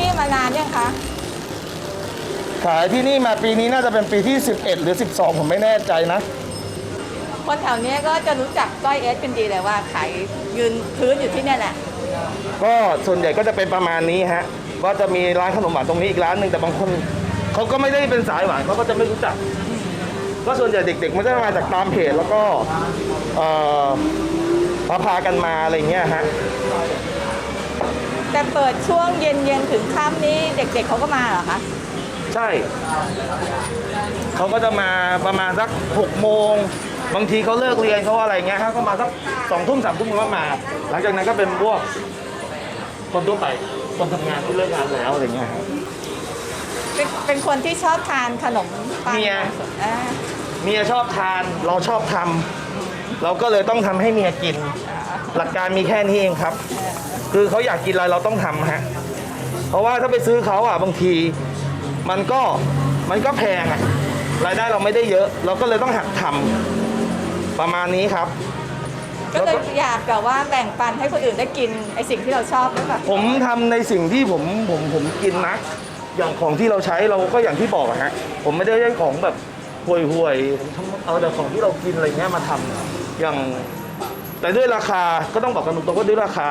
นี่มานานยังคะขายที่นี่มาปีนี้น่าจะเป็นปีที่ 11 หรือ 12 ผมไม่แน่ใจนะ คนแถวเนี้ยก็จะรู้จักก้อยเอสเป็นดีเลยว่าขายยืนพื้นอยู่ที่เนี่ยแหละ ก็ส่วนใหญ่ก็จะเป็นประมาณนี้ฮะก็จะมีร้านขนมหวานตรงนี้อีกร้านหนึ่งแต่บางคนเขาก็ไม่ได้เป็นสายหวานเขาก็จะไม่รู้จัก ก็ส่วนใหญ่เด็กๆมันจะมาจากตามเพจแล้วก็เอ่อพาพากันมาอะไรเงี้ยฮะ แต่เปิดช่วงเย็นๆถึงค่ำนี้เด็กๆเขาก็มาเหรอคะ ใช่ เขาก็จะมาประมาณสักหกโมง บางทีเขาเลิกเรียนเขาอะไรเงี้ยฮะก็มาสักสองทุ่มสามทุ่มก็มา หลังจากนั้นก็เป็นพวกคนทั่วไป คนทำงานที่เลิกงานแล้วอะไรเงี้ยฮะเป็นเป็นคนที่ชอบทานขนมปังเมียอ่าเมียชอบทานเราชอบทำเราก็เลยต้องทำให้เมียกิน หลักการมีแค่นี้เองครับ คือเขาอยากกินอะไรเราต้องทำฮะ เพราะว่าถ้าไปซื้อเขาอะบางที มันก็มันก็แพงอะรายได้เราไม่ได้เยอะ เราก็เลยต้องหัดทำประมาณนี้ครับ ก็เลยอยากแบบว่าแบ่งปันให้คนอื่นได้กินไอสิ่งที่เราชอบด้วยแบบผมทำในสิ่งที่ผมผมผมกินนะ อย่างของที่เราใช้เราก็อย่างที่บอกอะฮะ ผมไม่ได้ใช้ของแบบห่วยห่วยๆผมทำเอาแต่ของที่เรากินอะไรเงี้ยมาทำอย่าง แต่ด้วยราคาก็ต้องบอกกันตรงๆว่าด้วยราคา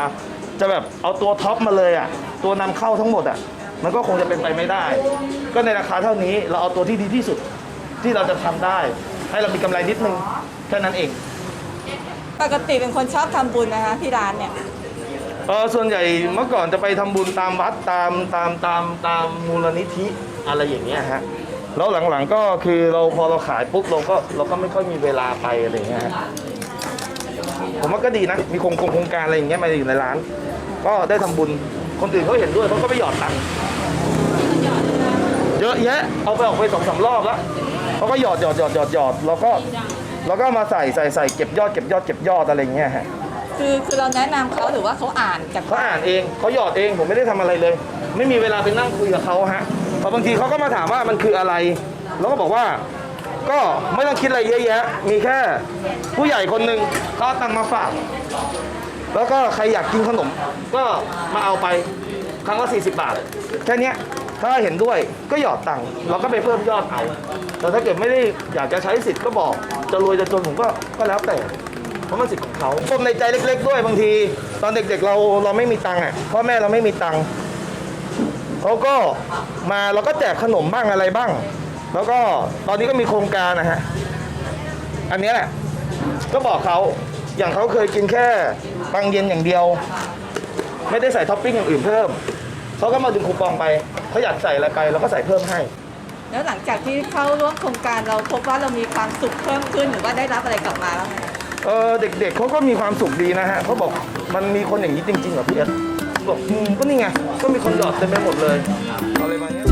จะแบบเอาตัวท็อปมาเลยอะตัวนำเข้าทั้งหมดอะมันก็คงจะเป็นไปไม่ได้ ก็ในราคาเท่านี้เราเอาตัวที่ดีที่สุดที่เราจะทำได้ ให้เรามีกำไรนิดนึงแค่นั้นเอง ปกติเป็นคนชอบทำบุญนะคะที่ร้านเนี่ยเออส่วนใหญ่เมื่อก่อนจะไปทำบุญตามวัดตามตามตามตามมูลนิธิอะไรอย่างเงี้ยฮะแล้วหลังๆก็คือเราพอเราขายปุ๊บเราก็เราก็ไม่ค่อยมีเวลาไปอะไรอย่างเงี้ยฮะ ผมว่าก็ดีนะ มีโครงโครงการอะไรอย่างเงี้ยมาอยู่ในร้าน ก็ได้ทำบุญ คนอื่นเขาเห็นด้วยเขาก็ไปหยอดตังค์เยอะแยะ เอาไปออกไปสองสามรอบแล้วเขาก็หยอดหยอดหยอดหยอดหยอดแล้วก็แล้วก็มาใส่ใส่ใส่เก็บยอดเก็บยอดเก็บยอดอะไรอย่างเงี้ยฮะคือคือเราแนะนำเขาหรือว่าเขาอ่านจากเขาอ่านเองเขาหยอดเองผมไม่ได้ทำอะไรเลย ไม่มีเวลาไปนั่งคุยกับเขาฮะเพราะบางทีเขาก็มาถามว่ามันคืออะไร แล้วก็บอกว่า ก็ไม่ต้องคิดอะไรเยอะแยะ มีแค่ผู้ใหญ่คนหนึ่งเขาเอาตังค์มาฝาก แล้วก็ใครอยากกินขนม ก็มาเอาไปครั้งละ40 บาท แค่เนี้ยถ้าเห็นด้วยก็หยอดตังค์เราก็ไปเพิ่มยอดเอา แต่ถ้าเกิดไม่ได้อยากจะใช้สิทธิ์ก็บอก จะรวยจะจนผมก็ก็แล้วแต่ เพราะมันสิทธิ์ของเขาปมในใจเล็ก ๆ ด้วยบางที ตอนเด็กๆเราเราไม่มีตังค์อะพ่อแม่เราไม่มีตังค์เขาก็มาเราก็แจกขนมบ้างอะไรบ้าง แล้วก็ตอนนี้ก็มีโครงการนะฮะ อันเนี้ยแหละ ก็บอกเขาอย่างเขาเคยกินแค่ปังเย็นอย่างเดียว ไม่ได้ใส่ท็อปปิ้งอย่างอื่นเพิ่มเขาก็มาดึงคูปองไปเขาอยากใส่อะไรไปเราก็ใส่เพิ่มให้ แล้วหลังจากที่เข้าร่วมโครงการเราพบว่าเรามีความสุขเพิ่มขึ้นหรือว่าได้รับอะไรกลับมาบ้างไหมเออเด็กๆเขาก็มีความสุขดีนะฮะเขาบอกมันมีคนอย่างนี้จริงๆเหรอพี่เอสบอกอืมก็นี่ไงก็มีคนหยอดเต็มไปหมดเลยอะไรมาเนี้ย